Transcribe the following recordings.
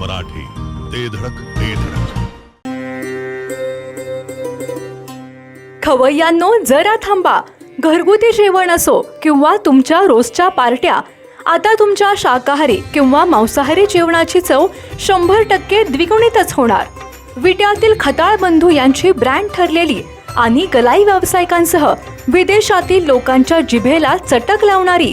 मराठी ते धडक ते धडक. खवय्यांनो जरा थांबा. घरगुती जेवण असो किंवा तुमच्या रोजच्या पार्ट्या आता तुमच्या शाकाहारी किंवा मांसाहारी जेवणाची चव शंभर टक्के द्विगुणितच होणार. विट्यातील खताळ बंधू यांची ब्रँड ठरलेली आणि गलाई व्यावसायिकांसह विदेशातील लोकांच्या जिभेला चटक लावणारी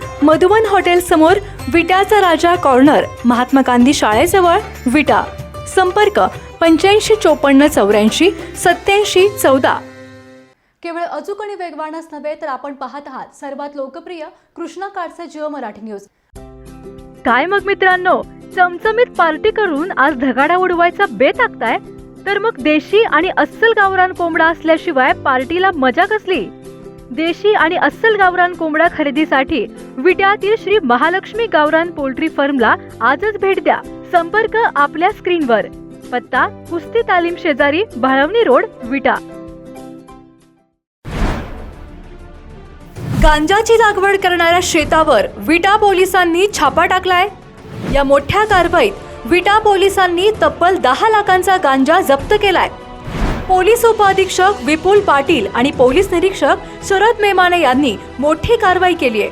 मधुवन हॉटेल समोर विटाचा राजा कॉर्नर महात्मा गांधी शाळेजवळ विटा. संपर्क पंच्याऐंशी चोपन्न चौऱ्याऐंशी सत्याऐंशी चौदा. केवळ अचूक आणि वेगवानच नव्हे तर आपण पाहत आहात सर्वात लोकप्रिय कृष्णा काडसे जिओ मराठी न्यूज. काय मग मित्रांनो चमचमीत पार्टी करून आज धगाडा उडवायचा बेत आखताय? तर मग देशी आणि अस्सल गावरान कोंबडा असल्याशिवाय पार्टीला मजा कसली? देशी आणि अस्सल गावरान कोंबडा खरेदीसाठी विट्यातील श्री महालक्ष्मी गावरान पोल्ट्री फर्मला आजच भेट द्या. संपर्क आपल्या स्क्रीनवर. पत्ता कुस्ती तालीम शेजारी भाळवणी रोड विटा. गांजाची लागवड करणाऱ्या शेतावर विटा पोलिसांनी छापा टाकलाय. या मोठ्या कारवाईत विटा पोलिसांनी तब्बल दहा लाखांचा गांजा जप्त केलाय. पोलीस उपअधीक्षक विपुल पाटील आणि पोलीस निरीक्षक शरद मेमाने यांनी मोठी कारवाई केली आहे.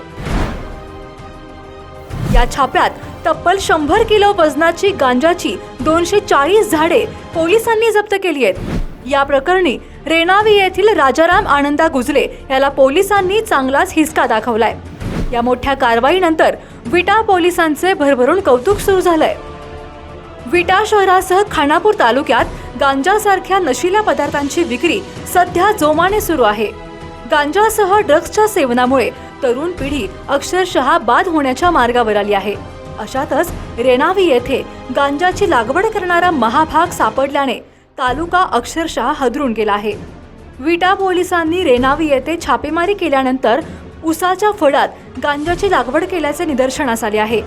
या छाप्यात तब्बल शंभर किलो वजनाची गांजाची दोनशे चाळीस झाडे पोलिसांनी जप्त केली आहेत. या प्रकरणी रेणावी येथील राजाराम आनंदा गुजले याला पोलिसांनी चांगलाच हिसका दाखवलाय. या मोठ्या कारवाईनंतर विटा पोलिसांचे भरभरून कौतुक सुरू झालंय. विटा शहरासह खानापूर तालुक्यात गांजासारख्या नशिल्या पदार्थांची विक्री सध्या जोमाने सुरू आहे. गांजासह ड्रग्सच्या सेवनामुळे तरुण पिढी अक्षरशः बाद होण्याच्या मार्गावर आली आहे. अशातच रेणावी येथे गांजाची लागवड करणारा महाभाग सापडल्याने तालुका अक्षरशः हदरून गेला आहे. विटा पोलिसांनी रेणावी येथे छापेमारी केल्यानंतर उसाच्या फळात गांजाची लागवड केल्याचे निदर्शनास आले आहे.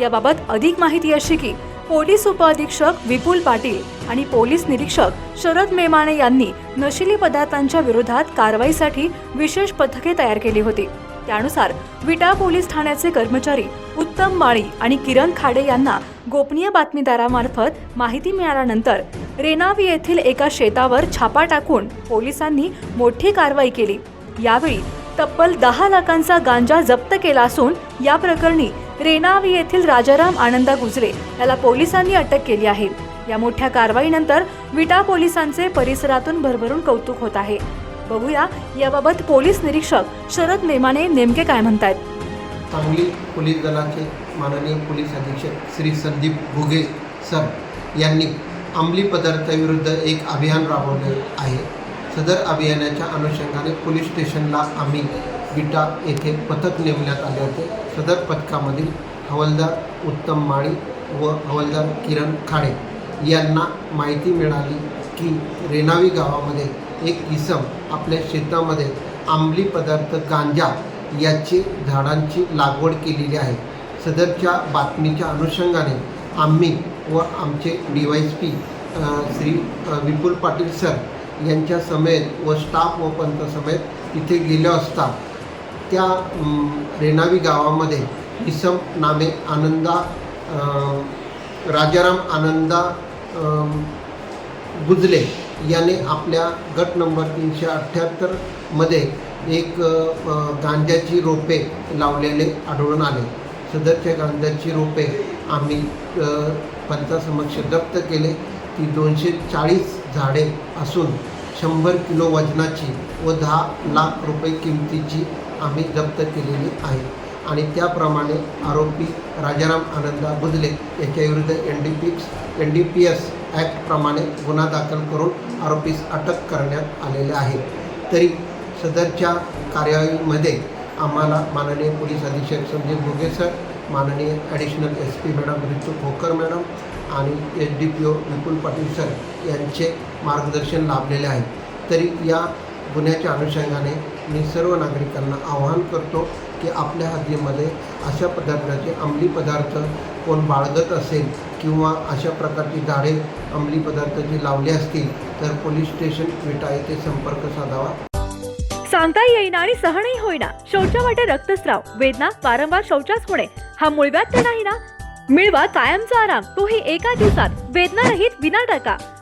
याबाबत अधिक माहिती अशी की पोलीस उपअधीक्षक विपुल पाटील आणि पोलीस निरीक्षक शरद मेमाणे यांनी नशिली पदार्थांच्या विरोधात कारवाईसाठी विशेष पथके तयार केली होती. त्यानुसार विटा पोलीस ठाण्याचे कर्मचारी उत्तम माळी आणि किरण खाडे यांना गोपनीय बातमीदारामार्फत माहिती मिळाल्यानंतर रेनावी येथील एका शेतावर छापा टाकून पोलिसांनी मोठी कारवाई केली. यावेळी तब्बल दहा लाखांचा गांजा जप्त केला असून या प्रकरणी रेणावी येथील राजाराम आनंदा गुजरे याला पोलिसांनी अटक केली आहे. या मोठ्या कारवाईनंतर विटा पोलिसांचे परिसरातून भरभरून कौतुक होत आहे. बघूया याबाबत पोलीस निरीक्षक शरद नेमाने नेमके काय म्हणतात सांगली पोलीस दलाचे माननीय पोलीस अधीक्षक श्री संदीप भुगे सर यांनी अंमली पदार्थाविरुद्ध एक अभियान राबवले आहे. सदर अभियानाच्या अनुषंगाने पोलीस स्टेशनला आम्ही विटा येथे पथक नेमण्यात आले होते. सदर पथकामधील हवालदार उत्तम माळी व हवालदार किरण खाडे यांना माहिती मिळाली की रेणावी गावामध्ये एक इसम आपल्या शेतामध्ये आंबली पदार्थ गांजा याची झाडांची लागवड केलेली आहे. सदरच्या बातमीच्या अनुषंगाने आम्ही व आमचे D Y S P Shri Vipul Patil sir यांच्या समेत व स्टाफ व पंत समेत तिथे गेलो असता त्या रेणावी गावामध्ये इसम नामे आनंदा राजाराम आनंदा गुजले याने आपल्या गट नंबर तीनशे अठ्ठ्याहत्तरमध्ये एक गांज्याची गांजाची रोपे लावलेले आढळून आले. सदरच्या गांजाची रोपे आम्ही पंचासमक्ष जप्त केले. ती दोनशे चाळीस झाडे असून शंभर किलो वजनाची व दहा लाख रुपये किमतीची आम्ही जप्त केलेली आहे. आणि त्याप्रमाणे आरोपी राजाराम आनंदा बुजले याच्याविरुद्ध N D P N D P S ॲक्टप्रमाणे गुन्हा दाखल करून आरोपीस अटक करण्यात आलेले आहे. तरी सदरच्या कार्यवाहीमध्ये आम्हाला माननीय पोलीस अधीक्षक संजीव भोगे सर माननीय additional S P madam Ritu Khokar madam आणि S D P O Vipul Patil sir यांचे मार्गदर्शन लाभलेले आहे. तरी या गुन्ह्याच्या अनुषंगाने मी सर्व नागरिकांना आवाहन करतो की आपल्या हद्दीमध्ये अशा पदार्थाचे अंमली पदार्थ कोण बाळगत असेल किंवा अशा प्रकारची झाडे अंमली पदार्थ जी लावले असतील तर पोलीस स्टेशन विटा येथे संपर्क साधावा. सांगता येईना आणि सहनही होईना. शौचावाटे रक्तस्राव. वेदना वारंवार शौचास होणे. हा मुळव्यात तर नाही ना? मिळवा कायमचा आराम. तोही एका दिवसात. वेदना रहित विना टाका